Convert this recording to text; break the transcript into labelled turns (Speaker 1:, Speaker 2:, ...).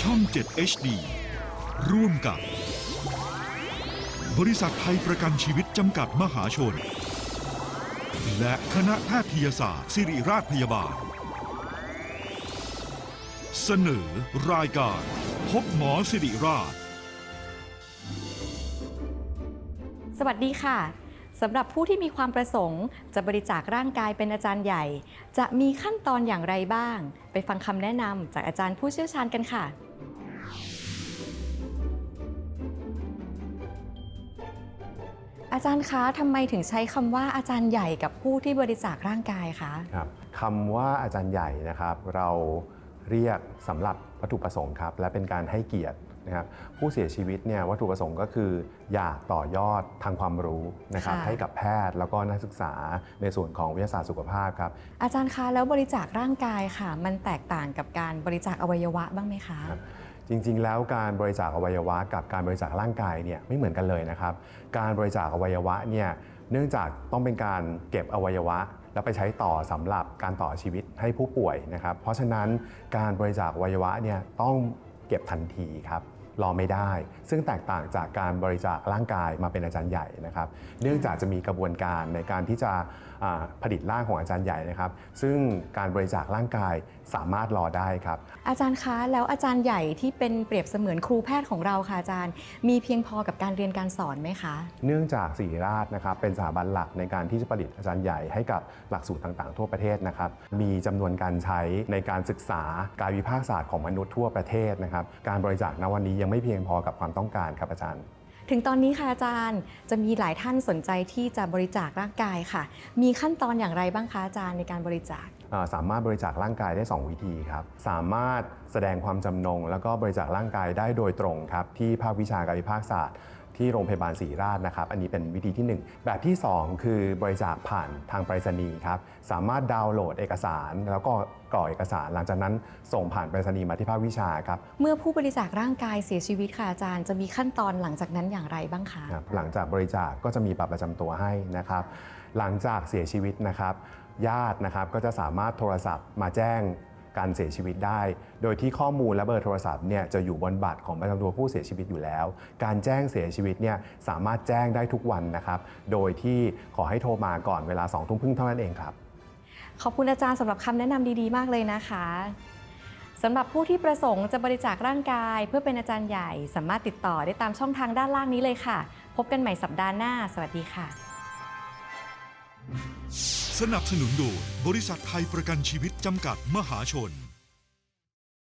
Speaker 1: ช่อง 7 HD ร่วมกับ บริษัทไทยประกันชีวิตจำกัดมหาชน และคณะแพทยศาสตร์ ศิริราชพยาบาล เสนอรายการ พบหมอสิริราช
Speaker 2: สวัสดีค่ะ สำหรับผู้ที่มีความประสงค์ จะบริจาคร่างกายเป็นอาจารย์ใหญ่ จะมีขั้นตอนอย่างไรบ้าง ไปฟังคำแนะนำจากอาจารย์ผู้เชี่ยวชาญกันค่ะ อาจารย์คะทำไมถึงใช้คำว่าอาจารย์ใหญ่กับผู้ที่บริจาคร่างกายคะ
Speaker 3: ครับคำว่าอาจารย์ใหญ่นะครับ เรา เรียกสำหรับวัตถุประสงค์ครับ และเป็นการให้เกียรตินะครับผู้เสียชีวิตเนี่ยวัตถุประสงค์ก็คือ อยากต่อยอดทางความรู้นะครับ
Speaker 2: ค่ะ
Speaker 3: ให้กับแพทย์แล้วก็นักศึกษาในส่วนของวิทยาศาสตร์สุขภาพครับ
Speaker 2: อาจารย์คะแล้วบริจาคร่างกายค่ะ มันแตกต่างกับการบริจาคอวัยวะบ้างไหมคะ
Speaker 3: ครับจริงๆ แล้วการบริจาคอวัยวะ กับการบริจาคร่างกายเนี่ยไม่เหมือนกันเลยนะครับ การบริจาคอวัยวะเนี่ยเนื่องจากต้องเป็นการเก็บอวัยวะ แล้วไปใช้ต่อสำหรับการต่อชีวิตให้ผู้ป่วยนะครับ เพราะฉะนั้นการบริจาควัยวะเนี่ยต้องเก็บทันทีครับ รอไม่ได้ ซึ่งแตกต่างจากการบริจาคร่างกายมาเป็นอาจารย์ใหญ่นะครับ เนื่องจากจะมีกระบวนการในการที่จะอ่าผลิตร่างของอาจารย์ใหญ่นะครับ ซึ่งการบริจาคร่างกายสามารถรอได้ครับ
Speaker 2: อาจารย์คะแล้วอาจารย์ใหญ่ที่เป็นเปรียบเสมือนครูแพทย์ของเราค่ะอาจารย์ มีเพียงพอกับการเรียนการสอนไหมคะ
Speaker 3: เนื่องจากศิริราชนะครับเป็นสถาบันหลักในการที่จะผลิตอาจารย์ใหญ่ให้กับหลักสูตรต่างๆ ทั่วประเทศนะครับ มีจำนวนการใช้ในการศึกษาการวิพากษ์ศาสตร์ของมนุษย์ทั่วประเทศนะครับ การบริจาคณวันนี้ยังไม่เพียงพอกับความต้องการครับอาจารย์
Speaker 2: ถึงตอนนี้ค่ะอาจารย์จะมีหลายท่านสนใจที่จะบริจาคร่างกายค่ะ มีขั้นตอนอย่างไรบ้างคะอาจารย์ในการบริจาค
Speaker 3: อ่าสามารถบริจาคร่างกายได้ 2 วิธีครับ สามารถแสดงความจำนง แล้วก็บริจาคร่างกายได้โดยตรงครับ ที่ภาควิชาการวิภาคศาสตร์ ที่โรงพยาบาลศรีราชนะครับ อันนี้เป็นวิธีที่ 1 แบบที่ 2 คือบริจาคผ่านทางไปรษณีย์ครับ สามารถดาวน์โหลดเอกสาร แล้วก็กรอกเอกสาร หลังจากนั้นส่งผ่านไปรษณีย์มาที่ภาควิชาครับ
Speaker 2: เมื่อผู้บริจาคร่างกายเสียชีวิตค่ะอาจารย์ จะมีขั้นตอนหลังจากนั้นอย่างไรบ้างคะ
Speaker 3: ครับหลังจากบริจาคก็จะมีบัตรประจำตัวให้นะครับ หลังจากเสียชีวิตนะครับ ญาตินะครับก็จะสามารถโทรศัพท์มาแจ้ง การเสียชีวิตได้ โดยที่ข้อมูลและเบอร์โทรศัพท์เนี่ยจะอยู่บนบัตรของประจำตัวผู้เสียชีวิตอยู่แล้ว การแจ้งเสียชีวิตเนี่ยสามารถแจ้งได้ทุกวันนะครับ โดยที่ขอให้โทรมาก่อนเวลา2องทุ่มครึ่งเท่านั้นเองครับ
Speaker 2: ขอบคุณอาจารย์สำหรับคำแนะนำดีๆ มากเลยนะคะสำหรับผู้ที่ประสงค์จะบริจาคร่างกาย เพื่อเป็นอาจารย์ใหญ่ สามารถติดต่อได้ตามช่องทางด้านล่างนี้เลยค่ะ พบกันใหม่สัปดาห์หน้า สวัสดีค่ะ
Speaker 1: สนับสนุนโดยบริษัทไทยประกันชีวิตจำกัดมหาชน